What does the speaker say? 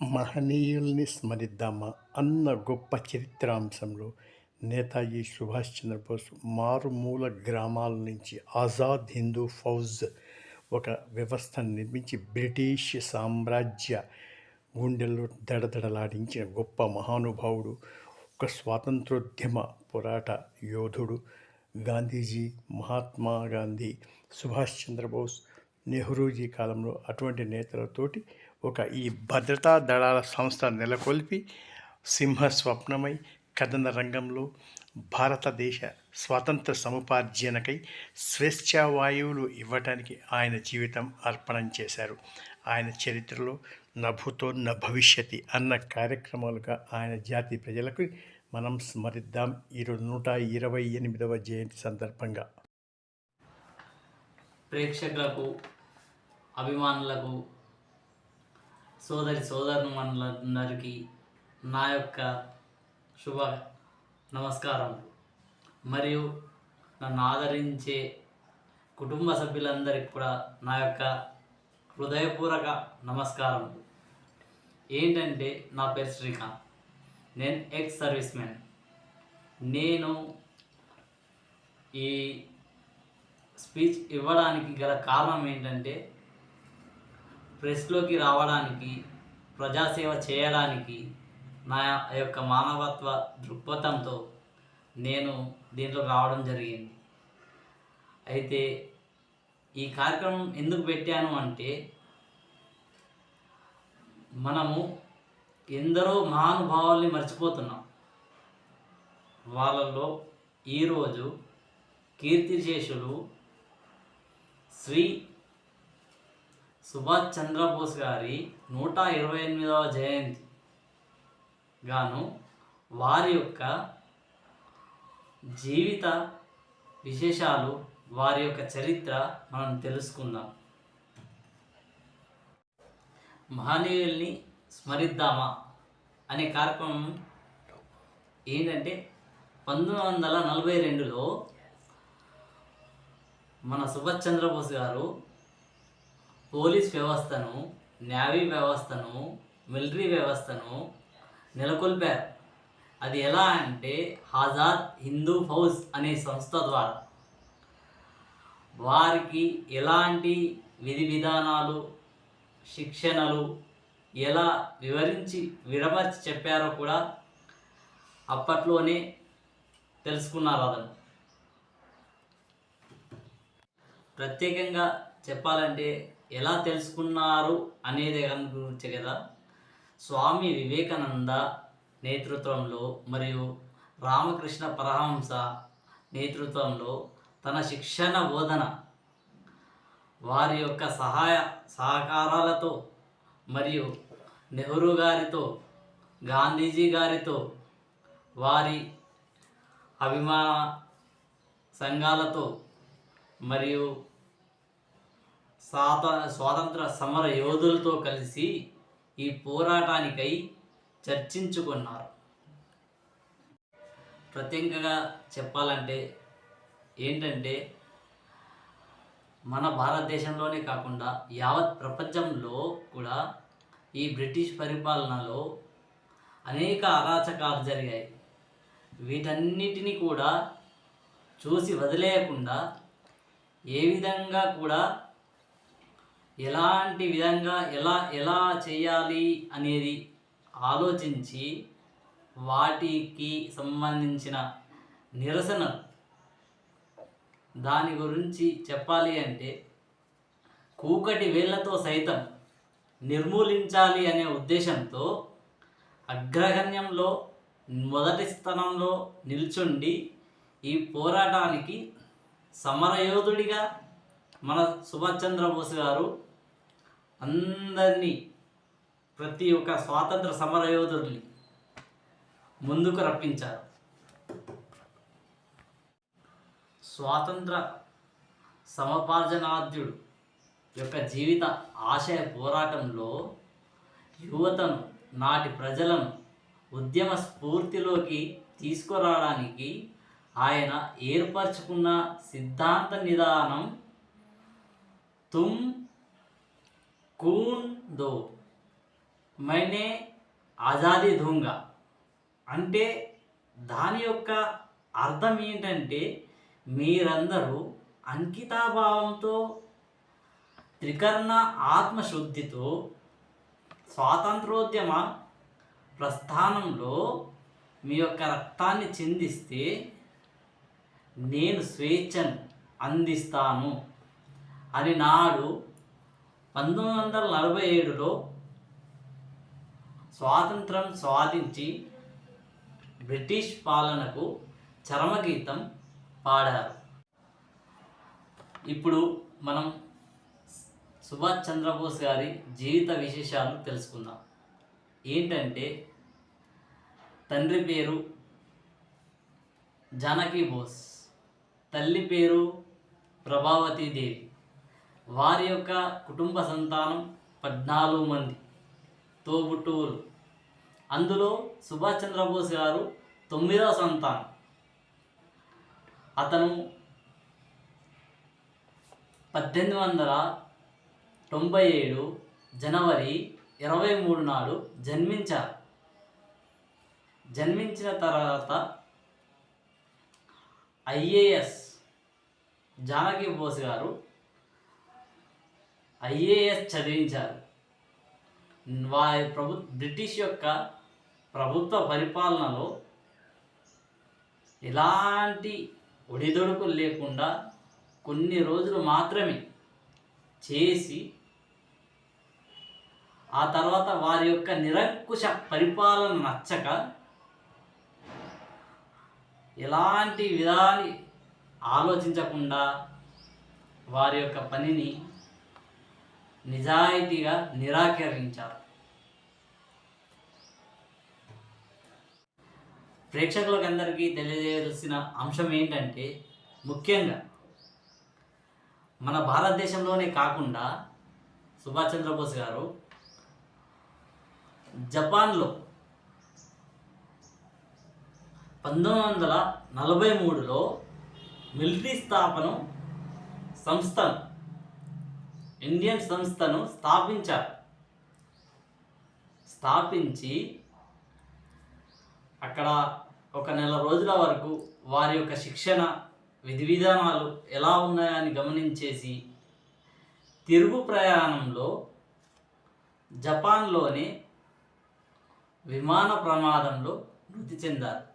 మహనీయుల్ని స్మరిద్దామా అన్న గొప్ప చరిత్రాంశంలో నేతాజీ సుభాష్ చంద్రబోస్ మారుమూల గ్రామాల నుంచి ఆజాద్ హిందూ ఫౌజ్ ఒక వ్యవస్థను నిర్మించి బ్రిటిష్ సామ్రాజ్య గుండెల్లో దడదడలాడించిన గొప్ప మహానుభావుడు ఒక స్వాతంత్రోద్యమ పోరాట యోధుడు గాంధీజీ మహాత్మా గాంధీ సుభాష్ చంద్రబోస్ నెహ్రూజీ కాలంలో అటువంటి నేతలతోటి ఒక ఈ భద్రతా దళాల సంస్థ నెలకొల్పి సింహ స్వప్నమై కథన రంగంలో భారతదేశ స్వాతంత్ర సముపార్జనకై స్వేచ్ఛావాయువులు ఇవ్వటానికి ఆయన జీవితం అర్పణం చేశారు. ఆయన చరిత్రలో నభుతో న భవిష్యతి అన్న కార్యక్రమాలుగా ఆయన జాతి ప్రజలకు మనం స్మరిద్దాం ఈరోజు నూట ఇరవై ఎనిమిదవ జయంతి సందర్భంగా. ప్రేక్షకులకు అభిమానులకు సోదరి సోదరులందరికీ నా యొక్క శుభ నమస్కారం. మరియు నన్ను ఆదరించే కుటుంబ సభ్యులందరికీ కూడా నా యొక్క హృదయపూర్వక నమస్కారం. ఏంటంటే నా పేరు శ్రీకాంత్. నేను ఎక్స్ సర్వీస్ మ్యాన్. నేను ఈ స్పీచ్ ఇవ్వడానికి గల కారణం ఏంటంటే ప్రెస్లోకి రావడానికి ప్రజాసేవ చేయడానికి నా యొక్క మానవత్వ దృక్పథంతో నేను దీంట్లో రావడం జరిగింది. అయితే ఈ కార్యక్రమం ఎందుకు పెట్టాను అంటే మనము ఎందరో మహానుభావుల్ని మర్చిపోతున్నాం. వాళ్ళల్లో ఈరోజు కీర్తిశేషులు శ్రీ సుభాష్ చంద్రబోస్ గారి నూట ఇరవై ఎనిమిదవ జయంతి గాను వారి యొక్క జీవిత విశేషాలు వారి యొక్క చరిత్ర మనం తెలుసుకుందాం. మహనీయుల్ని స్మరిద్దామా అనే కార్యక్రమం ఏంటంటే పంతొమ్మిది వందల నలభై రెండులో మన సుభాష్ చంద్రబోస్ గారు పోలీస్ వ్యవస్థను నేవీ వ్యవస్థను మిలిటరీ వ్యవస్థను నెలకొల్పారు. అది ఎలా అంటే ఆజాద్ హిందూ ఫౌజ్ అనే సంస్థ ద్వారా. వారికి ఎలాంటి విధి విధానాలు శిక్షణలు ఎలా వివరించి విడమర్చి చెప్పారో కూడా అప్పట్లోనే తెలుసుకున్నారు అతను. ప్రత్యేకంగా చెప్పాలంటే ఎలా తెలుసుకున్నారు అనేది గురించి కదా? స్వామి వివేకానంద నేతృత్వంలో మరియు రామకృష్ణ పరహంస నేతృత్వంలో తన శిక్షణ బోధన వారి యొక్క సహాయ సహకారాలతో మరియు నెహ్రూ గారితో గాంధీజీ గారితో వారి అభిమాన సంఘాలతో మరియు స్వాత స్వాతంత్ర సమర యోధులతో కలిసి ఈ పోరాటానికై చర్చించుకున్నారు. ప్రత్యేకంగా చెప్పాలంటే ఏంటంటే మన భారతదేశంలోనే కాకుండా యావత్ ప్రపంచంలో కూడా ఈ బ్రిటిష్ పరిపాలనలో అనేక అరాచకాలు జరిగాయి. వీటన్నిటిని కూడా చూసి వదిలేయకుండా ఏ విధంగా కూడా ఎలాంటి విధంగా ఎలా ఎలా చేయాలి అనేది ఆలోచించి వాటికి సంబంధించిన నిరసన దాని గురించి చెప్పాలి అంటే కూకటి వేళ్ళతో సైతం నిర్మూలించాలి అనే ఉద్దేశంతో అగ్రగణ్యంలో మొదటి స్థానంలో నిల్చుండి ఈ పోరాటానికి సమరయోధుడిగా మన సుభాష్ చంద్రబోస్ గారు అందరినీ ప్రతి ఒక్క స్వాతంత్ర సమరయోధుడిని ముందుకు రప్పించారు. స్వాతంత్ర సమపార్జనాద్యుడు యొక్క జీవిత ఆశయ పోరాటంలో యువతను నాటి ప్రజలను ఉద్యమ స్ఫూర్తిలోకి తీసుకురావడానికి ఆయన ఏర్పరచుకున్న సిద్ధాంత నిదానం తుమ్ కూన్ దో మైనే ఆజాదీ దూంగా అంటే దాని యొక్క అర్థం ఏంటంటే మీరందరూ అంకితాభావంతో త్రికరణ ఆత్మశుద్ధితో స్వాతంత్రోద్యమ ప్రస్థానంలో మీ యొక్క రక్తాన్ని చిందిస్తే నేను స్వేచ్ఛను అందిస్తాను అని నాడు పంతొమ్మిది వందల నలభై ఏడులో స్వాతంత్రం సాధించి బ్రిటిష్ పాలనకు చరమగీతం పాడారు. ఇప్పుడు మనం సుభాష్ చంద్రబోస్ గారి జీవిత విశేషాలు తెలుసుకుందాం. ఏంటంటే తండ్రి పేరు జానకి బోస్ తల్లి పేరు ప్రభావతి దేవి. వారి యొక్క కుటుంబ సంతానం పద్నాలుగు మంది. తోబుట్టువులు. అందులో సుభాష్ చంద్రబోస్ గారు తొమ్మిదవ సంతానం. అతను పద్దెనిమిది వందల తొంభై ఏడు జనవరి ఇరవై మూడు నాడు జన్మించారు. జన్మించిన తర్వాత ఐఏఎస్ జానకి బోస్ గారు ఐఏఎస్ చదివించారు. వారి ప్రభు బ్రిటిష్ యొక్క ప్రభుత్వ పరిపాలనలో ఎలాంటి ఒడిదొడుకులు లేకుండా కొన్ని రోజులు మాత్రమే చేసి ఆ తర్వాత వారి యొక్క నిరంకుశ పరిపాలన నచ్చక ఎలాంటి విధాన్ని ఆలోచించకుండా వారి యొక్క పనిని నిజాయితీగా నిరాకరించారు. ప్రేక్షకులకందరికీ తెలియజేయాల్సిన అంశం ఏంటంటే ముఖ్యంగా మన భారతదేశంలోనే కాకుండా సుభాష్ చంద్రబోస్ గారు జపాన్లో పంతొమ్మిది వందల నలభై మూడులో మిలిటరీ స్థాపనం సంస్థను ఇండియన్ సంస్థను స్థాపించారు స్థాపించి అక్కడ ఒక నెల రోజుల వరకు వారి యొక్క శిక్షణ విధి విధానాలు ఎలా ఉన్నాయని గమనించేసి తిరుగు ప్రయాణంలో జపాన్లోని విమాన ప్రమాదంలో మృతి చెందారు.